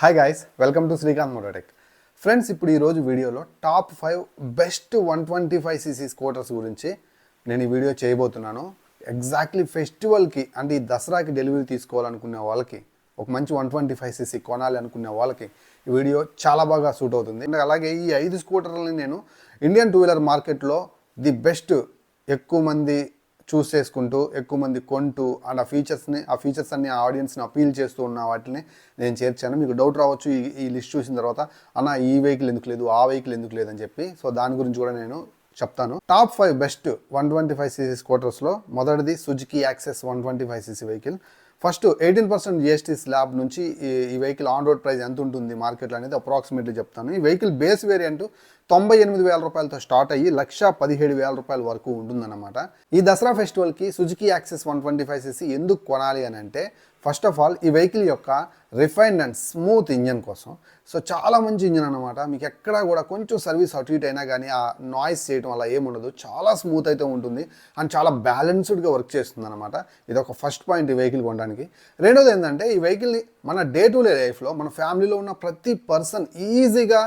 Hi guys welcome to Srikanth Mototech friends ఇప్పుడు ఈరోజు వీడియోలో top five best one twenty five CC scooters గురించి నేను ఈ వీడియో చేయబోతున్నాను. ఎగ్జాక్ట్లీ ఫెస్టివల్కి అంటే ఈ దసరాకి డెలివరీ తీసుకోవాలనుకునే వాళ్ళకి ఒక మంచి వన్ ట్వంటీ ఫైవ్ సీసీ కొనాలి అనుకునే వాళ్ళకి ఈ వీడియో చాలా బాగా సూట్ అవుతుంది. అండ్ అలాగే ఈ ఐదు స్కూటర్లని నేను ఇండియన్ టూ వీలర్ మార్కెట్లో ది బెస్ట్ ఎక్కువ మంది చూస్ చేసుకుంటూ ఎక్కువ మంది కొంటూ అండ్ ఆ ఫీచర్స్ని ఆ ఫీచర్స్ అన్ని ఆ ఆడియన్స్ని అపీల్ చేస్తూ ఉన్న వాటిని నేను చేర్చాను మీకు డౌట్ రావచ్చు ఈ ఈ లిస్ట్ చూసిన తర్వాత అన్న ఈ వెహికల్ ఎందుకు లేదు? ఆ వెహికల్ ఎందుకు లేదని చెప్పి. సో దాని గురించి కూడా నేను చెప్తాను. Top five best one twenty five CC స్కూటర్స్లో మొదటిది Suzuki Access one twenty five CC vehicle first eighteen percent GST slab నుంచి ఈ వెహికల్ ఆన్ రోడ్ ప్రైస్ ఎంత ఉంటుంది మార్కెట్లో అనేది అప్రాక్సిమేట్లీ చెప్తాను. ఈ వెహికల్ బేస్ వేరియంట్ తొంభై ఎనిమిది వేల రూపాయలతో స్టార్ట్ అయ్యి లక్ష పదిహేడు వేల రూపాయల వరకు ఉంటుందన్నమాట. ఈ దసరా ఫెస్టివల్కి Suzuki Access one twenty five CC ఎందుకు కొనాలి అని అంటే ఫస్ట్ ఆఫ్ ఆల్ ఈ వెహికల్ యొక్క రిఫైన్డ్ అండ్ స్మూత్ ఇంజన్ కోసం. సో చాలా మంచి ఇంజన్ అనమాట మీకు ఎక్కడా కూడా కొంచెం సర్వీస్ అటు ఇటు అయినా కానీ ఆ నాయిస్ చేయడం వల్ల ఏముండదు చాలా స్మూత్ అయితే ఉంటుంది. అండ్ చాలా బ్యాలెన్స్డ్గా వర్క్ చేస్తుంది అనమాట ఇది ఒక ఫస్ట్ పాయింట్ ఈ వెహికల్ కొనడానికి. రెండోది ఏంటంటే ఈ వెహికల్ని మన డే టు డే లైఫ్లో మన ఫ్యామిలీలో ఉన్న ప్రతి పర్సన్ ఈజీగా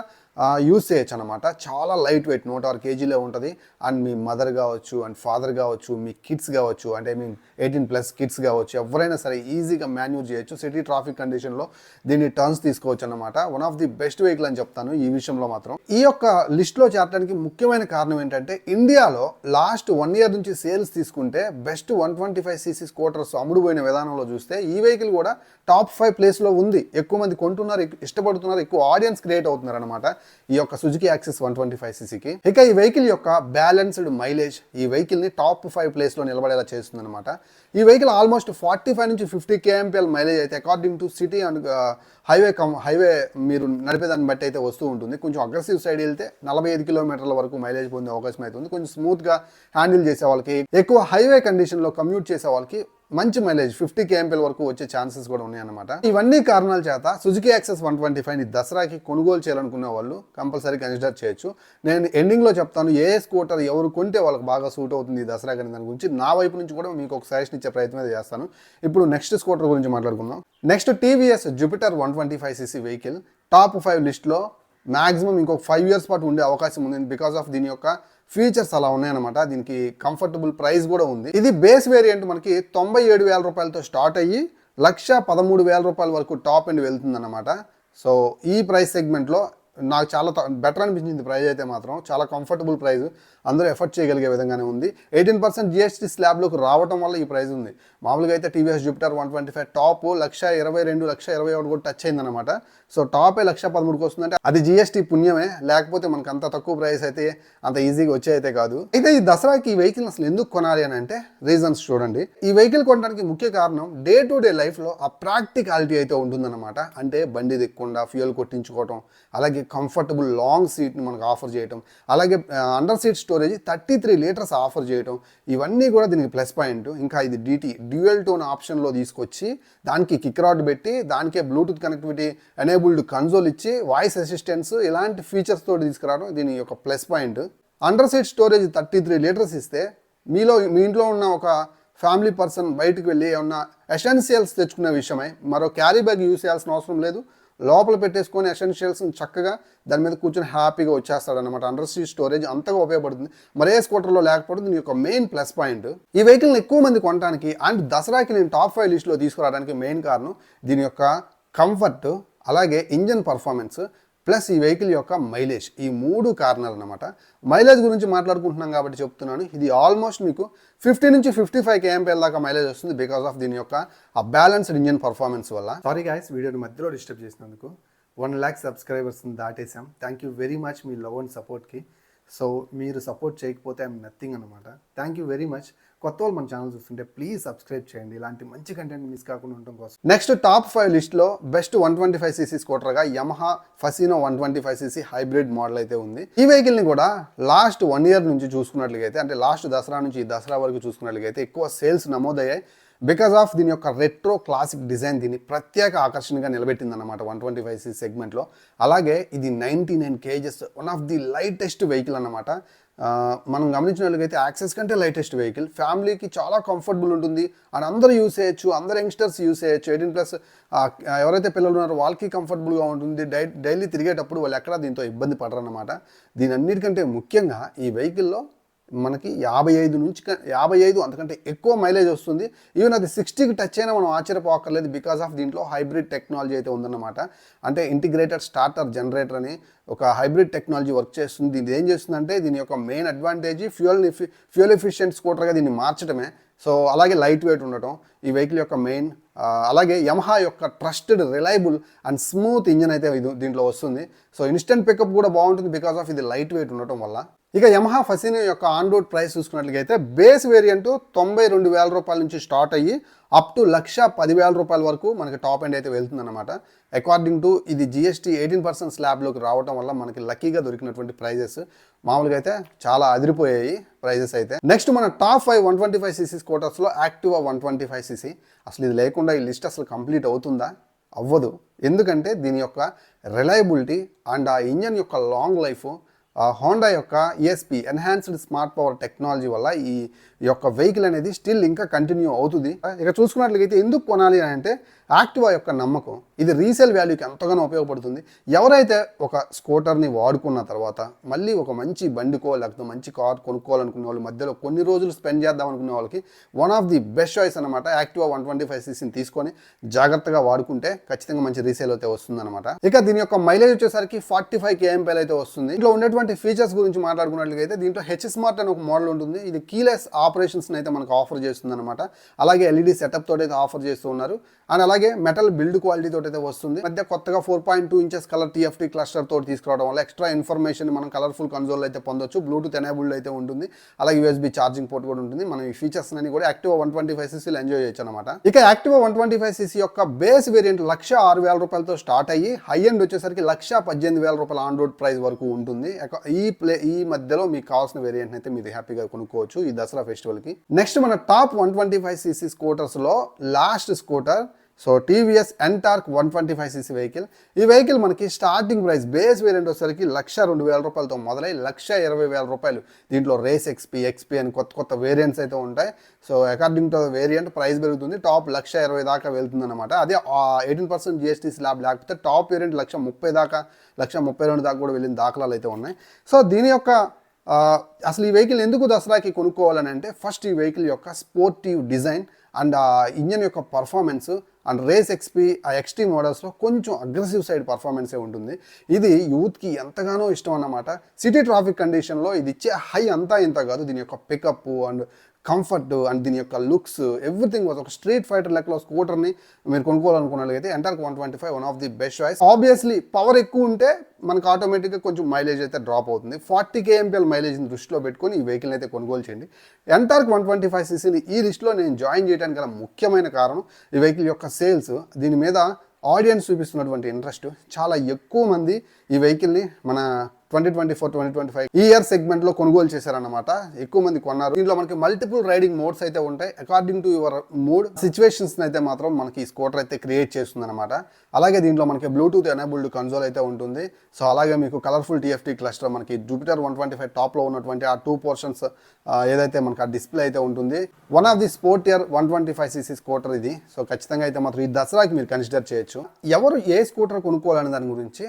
యూస్ చేయొచ్చు అనమాట చాలా లైట్ వెయిట్ నూట ఆరు కేజీలో ఉంటుంది. అండ్ మీ మదర్ కావచ్చు అండ్ ఫాదర్ కావచ్చు మీ కిడ్స్ కావచ్చు అంటే I mean eighteen plus kids కావచ్చు ఎవరైనా సరే ఈజీగా మాన్యూర్ చేయొచ్చు. సిటీ ట్రాఫిక్ కండిషన్లో దీన్ని టర్న్స్ తీసుకోవచ్చు అనమాట one of the best vehicle అని చెప్తాను ఈ విషయంలో మాత్రం. ఈ యొక్క లిస్ట్లో చేరడానికి ముఖ్యమైన కారణం ఏంటంటే ఇండియాలో లాస్ట్ వన్ ఇయర్ నుంచి సేల్స్ తీసుకుంటే best one twenty five CC scooters అమ్ముడుపోయిన విధానంలో చూస్తే ఈ వెహికల్ కూడా టాప్ ఫైవ్ ప్లేస్లో ఉంది. ఎక్కువ మంది కొంటున్నారు ఇష్టపడుతున్నారు ఎక్కువ ఆడియన్స్ క్రియేట్ అవుతున్నారు అనమాట ఈ యొక్క Suzuki Access one twenty five సీసీకి ఇక ఈ వెహికల్ యొక్క బ్యాలెన్స్డ్ మైలేజ్ ఈ వెహికల్ని టాప్ ఫైవ్ ప్లేస్లో నిలబడేలా చేస్తుంది అనమాట ఈ వెహికల్ ఆల్మోస్ట్ ఫార్టీ ఫైవ్ నుంచి ఫిఫ్టీ కేఎంపీఎల్ మైలేజ్ అయితే according to city and highway cum highway మీరు నడిపేదాన్ని బట్టి అయితే వస్తూ ఉంటుంది. కొంచెం అగ్రెసివ్ సైడ్ వెళ్తే నలభై ఐదు కిలోమీటర్ల వరకు మైలేజ్ పొందే అవకాశం అయితే ఉంది. కొంచెం స్మూత్గా హ్యాండిల్ చేసే వాళ్ళకి ఎక్కువ హైవే కండిషన్లో కమ్యూట్ చేసే వాళ్ళకి మంచి మైలేజ్ ఫిఫ్టీ కేఎంపీల వరకు వచ్చే ఛాన్సెస్ కూడా ఉన్నాయన్నమాట. ఇవన్నీ కారణాల చేత Suzuki Access one twenty five దసరాకి కొనుగోలు చేయాలనుకునే వాళ్ళు కంపల్సరీ కన్సిడర్ చేయొచ్చు. నేను ఎండింగ్లో చెప్తాను ఏ స్కూటర్ ఎవరు కొంటే వాళ్ళకి బాగా సూట్ అవుతుంది ఈ దసరా కానీ దాని గురించి నా వైపు నుంచి కూడా మీకు ఒక సజెషన్ ఇచ్చే ప్రయత్నం అయితే చేస్తాను. ఇప్పుడు నెక్స్ట్ స్కూటర్ గురించి మాట్లాడుకుందాం. Next TVS Jupiter one twenty five CC vehicle top five లిస్ట్లో మాక్సిమం ఇంకొక ఫైవ్ ఇయర్స్ పాటు ఉండే అవకాశం ఉంది. బికాస్ ఆఫ్ దీని యొక్క ఫీచర్స్ అలా ఉన్నాయన్నమాట. దీనికి కంఫర్టబుల్ ప్రైస్ కూడా ఉంది. ఇది బేస్ వేరియంట్ మనకి తొంభై ఏడు వేల రూపాయలతో స్టార్ట్ అయ్యి లక్ష పదమూడు వేల రూపాయల వరకు టాప్ అండ్ వెళ్తుందన్నమాట. సో ఈ ప్రైస్ సెగ్మెంట్లో నాకు చాలా బెటర్ అనిపించింది ప్రైజ్ అయితే మాత్రం. చాలా కంఫర్టబుల్ ప్రైస్ అందరూ ఎఫర్ట్ చేయగలిగే విధంగానే ఉంది. ఎయిటీన్ పర్సెంట్ జిఎస్టీ స్లాబ్లోకి రావడం వల్ల ఈ ప్రైస్ ఉంది. మామూలుగా అయితే TVS Jupiter one twenty five top lakh ఇరవై రెండు లక్ష ఇరవై ఒకటి కూడా టచ్ అయిందనమాట సో టాపే లక్ష పదమూడుకి వస్తుందంటే అది జిఎస్టీ పుణ్యమే. లేకపోతే మనకు అంత తక్కువ ప్రైస్ అయితే అంత ఈజీగా వచ్చే అయితే కాదు. అయితే ఈ దసరాకి ఈ వెహికల్ అసలు ఎందుకు కొనాలి అని అంటే రీజన్స్ చూడండి. ఈ వెహికల్ కొనడానికి ముఖ్య కారణం డే టు డే లైఫ్లో ఆ ప్రాక్టికాలిటీ అయితే ఉంటుందన్నమాట. అంటే బండి దిక్కుండా ఫ్యూయల్ కొట్టించుకోవటం అలాగే కంఫర్టబుల్ లాంగ్ సీట్ని మనకు ఆఫర్ చేయటం. అలాగే under seat storage thirty three litres offer చేయటం. ఇవన్నీ కూడా దీనికి ప్లస్ పాయింట్ ఇంకా ఇది డిటి డ్యూయల్ టోన్ ఆప్షన్లో తీసుకొచ్చి దానికి కిక్ రాడ్ పెట్టి దానికే బ్లూటూత్ కనెక్టివిటీ ఎనేబుల్డ్ కన్సోల్ ఇచ్చి వాయిస్ అసిస్టెన్స్ ఇలాంటి ఫీచర్స్ తోటి తీసుకురావడం దీని యొక్క plus point under seat storage thirty three litres ఇస్తే మీలో మీ ఇంట్లో ఉన్న ఒక ఫ్యామిలీ పర్సన్ బయటకు వెళ్ళి ఏమన్నా ఎసెన్షియల్స్ తెచ్చుకునే విషయమై మరో క్యారీ బ్యాగ్ యూస్ చేయాల్సిన అవసరం లేదు. లోపల పెట్టేసుకొని ఎసెన్షియల్స్ చక్కగా దాని మీద కూర్చొని హ్యాపీగా వచ్చేస్తాడనమాట అండర్ సీట్ స్టోరేజ్ అంతగా ఉపయోగపడుతుంది. మరే స్కూటర్లో లేకపోవడం దీని యొక్క మెయిన్ ప్లస్ పాయింట్ ఈ వెహికల్ని ఎక్కువ మంది కొనడానికి అండ్ దసరాకి నేను టాప్ ఫైవ్ లిస్ట్లో తీసుకురావడానికి మెయిన్ కారణం దీని యొక్క కంఫర్ట్ అలాగే ఇంజన్ పర్ఫార్మెన్స్ ప్లస్ ఈ వెహికల్ యొక్క మైలేజ్ ఈ మూడు కారణాలు అనమాట మైలేజ్ గురించి మాట్లాడుకుంటున్నాం కాబట్టి చెప్తున్నాను. ఇది ఆల్మోస్ట్ మీకు ఫిఫ్టీ నుంచి ఫిఫ్టీ ఫైవ్ కేఎంపీఎల్ దాకా మైలేజ్ వస్తుంది బికాస్ ఆఫ్ దీని యొక్క ఆ బ్యాలెన్స్డ్ ఇంజన్ పర్ఫార్మెన్స్ వల్ల. సారీ గాయస్ వీడియోని మధ్యలో డిస్టర్బ్ చేసినందుకు వన్ ల్యాక్ సబ్స్క్రైబర్స్ని దాటేసాం థ్యాంక్ యూ వెరీ మచ్ మీ లవ్ అండ్ సపోర్ట్కి సో మీరు సపోర్ట్ చేయకపోతే ఐఎమ్ నథింగ్ అనమాట థ్యాంక్ యూ వెరీ మచ్ కొత్త వాళ్ళు మన ఛానల్ చూస్తుంటే ప్లీజ్ సబ్స్క్రైబ్ చేయండి. ఇలాంటి మంచి కంటెంట్ మిస్ కాకుండా ఉండడం కోసం. నెక్స్ట్ టాప్ ఫైవ్ లిస్ట్లో best one twenty five CC స్కూటర్గా Yamaha Fascino one twenty five CC hybrid model అయితే ఉంది. ఈ వెహికల్ని కూడా లాస్ట్ వన్ ఇయర్ నుంచి చూసుకున్నట్లయితే అంటే లాస్ట్ దసరా నుంచి ఈ దసరా వరకు చూసుకున్నట్లయితే ఎక్కువ సేల్స్ నమోదయ్యాయి. బికాస్ ఆఫ్ దీని యొక్క రెట్రో క్లాసిక్ డిజైన్ దీన్ని ప్రత్యేక ఆకర్షణగా నిలబెట్టింది అనమాట వన్ ట్వంటీ ఫైవ్ సీ సెగ్మెంట్లో అలాగే ఇది ninety nine kgs one of the lightest vehicle అనమాట మనం గమనించినట్లయితే యాక్సెస్ కంటే లేటెస్ట్ వెహికల్ ఫ్యామిలీకి చాలా కంఫర్టబుల్ ఉంటుంది. అండ్ అందరూ యూస్ చేయొచ్చు అందరు యంగ్స్టర్స్ యూస్ చేయొచ్చు. ఎయిటీన్ ప్లస్ ఎవరైతే పిల్లలు ఉన్నారో వాళ్ళకి కంఫర్టబుల్గా ఉంటుంది. డై డైలీ తిరిగేటప్పుడు వాళ్ళు ఎక్కడ దీంతో ఇబ్బంది పడరన్నమాట. దీని అన్నిటికంటే ముఖ్యంగా ఈ వెహికల్లో మనకి యాభై ఐదు నుంచి యాభై ఐదు అంతకంటే ఎక్కువ మైలేజ్ వస్తుంది. ఈవెన్ అది సిక్స్టీకి టచ్ అయినా మనం ఆశ్చర్యపోకర్లేదు బికాస్ ఆఫ్ దీంట్లో హైబ్రిడ్ టెక్నాలజీ అయితే ఉందన్నమాట. అంటే ఇంటిగ్రేటెడ్ స్టార్టర్ జనరేటర్ అని ఒక హైబ్రిడ్ టెక్నాలజీ వర్క్ చేస్తుంది. దీని ఏం చేస్తుందంటే దీని యొక్క main advantage fuel fuel efficient స్కూటర్గా దీన్ని మార్చడమే. సో అలాగే లైట్ వెయిట్ ఉండటం ఈ వెహికల్ యొక్క మెయిన్ అలాగే యమహా యొక్క trusted reliable and smooth engine అయితే ఇది దీంట్లో వస్తుంది. సో ఇన్స్టెంట్ పికప్ కూడా బాగుంటుంది బికాస్ ఆఫ్ ఇది లైట్ వెయిట్ ఉండటం వల్ల. ఇక యమహా ఫసినో యొక్క ఆన్ రోడ్ ప్రైస్ చూసుకున్నట్లయితే బేస్ వేరియంట్ తొంభై రెండు వేల రూపాయల నుంచి స్టార్ట్ అయ్యి అప్ టు లక్ష పదివేల రూపాయల వరకు మనకి టాప్ ఎండ్ అయితే వెళ్తుందన్నమాట. అకార్డింగ్ టు ఇది జిఎస్టీ ఎయిటీన్ పర్సెంట్ స్లాబ్లోకి రావడం వల్ల మనకి లక్కీగా దొరికినటువంటి ప్రైజెస్ మామూలుగా అయితే చాలా అదిరిపోయాయి ప్రైజెస్ అయితే. నెక్స్ట్ మన top five one twenty five CC స్కూటర్స్లో Activa one twenty five CC అసలు ఇది లేకుండా ఈ లిస్ట్ అసలు కంప్లీట్ అవుతుందా? అవ్వదు. ఎందుకంటే దీని యొక్క రిలయబిలిటీ అండ్ ఆ ఇంజన్ యొక్క లాంగ్ లైఫ్ హోండా యొక్క ESP enhanced smart power technology వల్ల ఈ యొక్క వెహికల్ అనేది స్టిల్ ఇంకా కంటిన్యూ అవుతుంది. ఇక చూసుకున్నట్లయితే ఎందుకు కొనాలి అని అంటే యాక్టివా యొక్క నమ్మకం ఇది రీసేల్ వాల్యూకి ఎంతగానో ఉపయోగపడుతుంది. ఎవరైతే ఒక స్కూటర్ని వాడుకున్న తర్వాత మళ్ళీ ఒక మంచి బండికో లేకపోతే మంచి కార్ కొనుక్కోవాలనుకునే వాళ్ళు మధ్యలో కొన్ని రోజులు స్పెండ్ చేద్దాం అనుకునే వాళ్ళకి one of the best choice అనమాట యాక్టివా వన్ ట్వంటీ ఫైవ్ సీసీని తీసుకొని జాగ్రత్తగా వాడుకుంటే ఖచ్చితంగా మంచి రీసేల్ అయితే వస్తుందన్నమాట. ఇక దీని యొక్క మైలేజ్ వచ్చేసరికి ఫార్టీ ఫైవ్ కేఎంపీఎల్ అయితే వస్తుంది. ఇంట్లో ఉన్నటువంటి ఫీచర్స్ గురించి మాట్లాడుకున్నట్లయితే దీంట్లో హెచ్ స్మార్ట్ అని ఒక మోడల్ ఉంటుంది. ఇది కీలెస్ ఆపరేషన్స్ అయితే మనకు ఆఫర్ చేస్తుంది అనమాట అలాగే ఎల్ఈడి సెటప్ తోటి అయితే ఆఫర్ చేస్తూ ఉన్నారు. అండ్ అలాగే మెటల్ బిల్డ్ క్వాలిటీ తోటి అయితే వస్తుంది. మధ్య కొత్తగా four point two inches colour TFT cluster తోటి తీసుకురావడం వల్ల ఎక్స్ట్రా ఇన్ఫర్మేషన్ మనం కలర్ఫుల్ కన్సోల్ అయితే పొందొచ్చు. బ్లూటూత్ ఎనేబుల్డ్ అయితే ఉంటుంది. అలాగే యూఎస్బీ ఛార్జింగ్ పోర్ట్ కూడా ఉంటుంది. మనం ఈ ఫీచర్స్ అన్ని కూడా యాక్టివ్ వన్ ట్వంటీ ఫైవ్ సీసీలు ఎంజాయ్ చేయొచ్చు అనమాట ఇక active one twenty five CC యొక్క బేస్ వేరియంట్ లక్ష ఆరు వేల రూపాయలతో స్టార్ట్ అయ్యి హై ఎండ్ వచ్చేసరికి లక్ష పద్దెనిమిది వేల రూపాయల ఆన్ రోడ్ ప్రైస్ వరకు ఉంటుంది. ఈ ప్లే ఈ మధ్యలో మీకు కావాల్సిన వేరియంట్ అయితే మీరు హ్యాపీగా కొనుక్కోవచ్చు ఈ దసరా ఫెస్టివల్కి నెక్స్ట్ మన top one twenty five CC స్కూటర్స్లో last scooter so TVS Ntorq one twenty five CC vehicle ఈ వెహికల్ మనకి స్టార్టింగ్ ప్రైస్ బేస్ వేరియంట్ వచ్చేసరికి లక్ష రెండు వేల రూపాయలతో మొదలై లక్ష ఇరవై వేల రూపాయలు. దీంట్లో రేస్ ఎక్స్పీ ఎక్స్పీ అని కొత్త కొత్త వేరియంట్స్ అయితే ఉంటాయి. So according to variant price పెరుగుతుంది. టాప్ లక్ష ఇరవై దాకా వెళ్తుంది అనమాట అదే ఎయిటీన్ పర్సెంట్ జిఎస్టీ స్లాబ్ లేకపోతే టాప్ వేరియంట్ లక్ష ముప్పై దాకా లక్ష ముప్పై రెండు దాకా కూడా వెళ్ళిన దాఖలాలు అయితే ఉన్నాయి. సో దీని యొక్క అసలు ఈ వెహికల్ ఎందుకు దసరాకి కొనుక్కోవాలని అంటే ఫస్ట్ ఈ వెహికల్ యొక్క స్పోర్టివ్ డిజైన్ అండ్ ఇంజన్ యొక్క పర్ఫార్మెన్స్ అండ్ రేస్ ఎక్స్పీ ఆ ఎక్స్టీ మోడల్స్లో కొంచెం అగ్రెసివ్ సైడ్ పర్ఫార్మెన్సే ఉంటుంది. ఇది యూత్కి ఎంతగానో ఇష్టం అన్నమాట. సిటీ ట్రాఫిక్ కండిషన్లో ఇది ఇచ్చే హై అంతా ఇంత కాదు. దీని యొక్క పికప్ అండ్ కంఫర్ట్ అండ్ దీని యొక్క లుక్స్ ఎవ్రీథింగ్ వాజ్ ఒక స్ట్రీట్ ఫైటర్ లెక్కలో స్కూటర్ని మీరు కొనుక్కోవాలనుకున్నట్లయితే Ntorq one twenty five one of the best choice obviously power ఎక్కువ ఉంటే మనకు ఆటోమేటిక్గా కొంచెం మైలేజ్ అయితే డ్రాప్ అవుతుంది. ఫార్టీ కేఎంపీఎల్ మైలేజ్ని దృష్టిలో పెట్టుకొని ఈ వెహికల్ అయితే కొనుగోలు చేయండి. ఎంటార్క్ వన్ ట్వంటీ ఫైవ్ సీసీని ఈ లిస్ట్లో నేను జాయిన్ చేయడానికి గల ముఖ్యమైన కారణం ఈ వెహికల్ యొక్క సేల్స్ దీని మీద ఆడియన్స్ చూపిస్తున్నటువంటి ఇంట్రెస్ట్ చాలా ఎక్కువ మంది ఈ వెహికల్ని మన twenty twenty four twenty twenty five ఈ ఇయర్ సెగ్మెంట్లో కొనుగోలు చేశారన్నమాట. ఎక్కువ మంది కొన్నారు. దీంట్లో మనకి మల్టిపుల్ రైడింగ్ మోడ్స్ అయితే ఉంటాయి. According to your mood situations అయితే మాత్రం మనకి ఈ స్కూటర్ అయితే క్రియేట్ చేస్తుంది అనమాట అలాగే దీంట్లో మనకి బ్లూటూత్ ఎనేబుల్డ్ కన్సోల్ అయితే ఉంటుంది. సో అలాగే మీకు కలర్ఫుల్ టీఎఫ్టీ క్లస్టర్ మనకి జూపిటర్ వన్ ట్వంటీ ఫైవ్ టాప్లో ఉన్నటువంటి ఆ టూ పోర్షన్స్ ఏదైతే మనకి ఆ డిస్ప్లే అయితే ఉంటుంది. One of the sportier one twenty five CC scooter ఇది. సో ఖచ్చితంగా అయితే మాత్రం ఈ దసరాకి మీరు కన్సిడర్ చేయొచ్చు. ఎవరు ఏ స్కూటర్ కొనుక్కోవాలనే దాని గురించి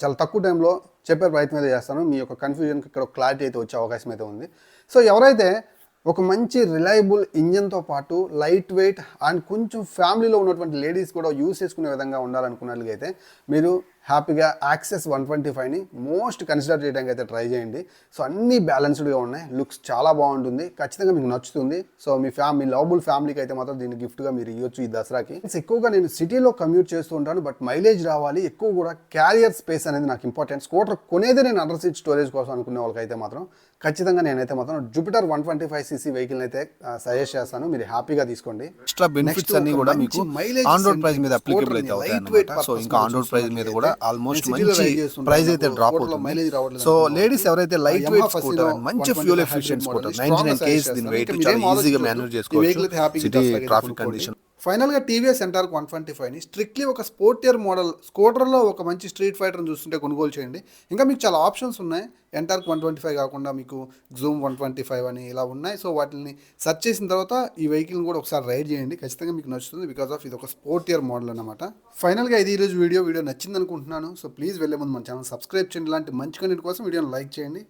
చాలా తక్కువ టైంలో చెప్పే ప్రయత్నం అయితే చేస్తాను. మీ యొక్క కన్ఫ్యూజన్కి ఇక్కడ క్లారిటీ అయితే వచ్చే అవకాశం అయితే ఉంది. సో ఎవరైతే ఒక మంచి రిలయబుల్ ఇంజన్తో పాటు లైట్ వెయిట్ అండ్ కొంచెం ఫ్యామిలీలో ఉన్నటువంటి లేడీస్ కూడా యూస్ చేసుకునే విధంగా ఉండాలనుకున్నట్లయితే మీరు హ్యాపీగా యాక్సెస్ వన్ ట్వంటీ ఫైవ్ని మోస్ట్ కన్సిడర్ చేయడానికి అయితే ట్రై చేయండి. సో అన్నీ బ్యాలెన్స్డ్గా ఉన్నాయి. లుక్స్ చాలా బాగుంటుంది. ఖచ్చితంగా మీకు నచ్చుతుంది. సో మీ ఫ్యామ్ మీ లవబుల్ ఫ్యామిలీకి అయితే మాత్రం దీన్ని గిఫ్ట్గా మీరు ఇవ్వచ్చు ఈ దసరాకి. ఎక్కువగా నేను సిటీలో కమ్యూట్ చేస్తూ ఉంటాను బట్ మైలేజ్ రావాలి. ఎక్కువ కూడా క్యారియర్ స్పేస్ అనేది నాకు ఇంపార్టెంట్ స్కూటర్ కొనేది నేను అండర్ సీట్ స్టోరేజ్ కోసం అనుకునే వాళ్ళకైతే మాత్రం ఖచ్చితంగా నేనైతే మాత్రం Jupiter one twenty five CC vehicle అయితే సజెస్ట్ చేస్తాను. మీరు హ్యాపీగా తీసుకోండి. ఎక్స్ట్రా బెనిఫిట్స్ అన్ని కూడా మీకు ఆన్ రోడ్ ప్రైస్ మీద అప్లికబుల్ అయితే అవుతాయి సో ఇంకా ఆన్ రోడ్ ప్రైస్ మీద కూడా ఆల్మోస్ట్ మంచి ప్రైస్ అయితే డ్రాప్ అవుతుంది. సో లేడీస్ ఎవరైతే లైట్ వెయిట్ స్కూటర్ మంచి fuel efficient scooter ninety nine case దీని వెయిట్ చాలా ఈజీగా మేనేజ్ చేసుకోవచ్చు. సిటీ ట్రాఫిక్ కండిషన్ ఫైనల్గా టీవీఎస్ ఎన్టార్క్ వన్ ట్వంటీ ఫైవ్ని స్ట్రిక్ట్లీ ఒక స్పోర్టియర్ మోడల్ స్కూటర్లో ఒక మంచి స్ట్రీట్ ఫైటర్ని చూస్తుంటే కొనుగోలు చేయండి. ఇంకా మీకు చాలా ఆప్షన్స్ ఉన్నాయి. ఎంటార్క్ వన్ ట్వంటీ ఫైవ్ కాకుండా మీకు జూమ్ వన్ ట్వంటీ ఫైవ్ అని ఇలా ఉన్నాయి. సో వాటిని సెర్చ్ చేసిన తర్వాత ఈ వెహికల్ని కూడా ఒకసారి రైడ్ చేయండి. ఖచ్చితంగా మీకు నచ్చుతుంది బికాస్ ఆఫ్ ఇది ఒక స్పోర్టియర్ మోడల్ అనమాట ఫైనల్గా ఇది ఈరోజు వీడియో. వీడియో నచ్చింది అనుకుంటున్నాను. సో ప్లీజ్ వెళ్ళే ముందు మన ఛానల్ సబ్స్క్రైబ్ చేయండి. ఇలాంటి మంచి కంటెంట్ కోసం వీడియోని లైక్ చేయండి.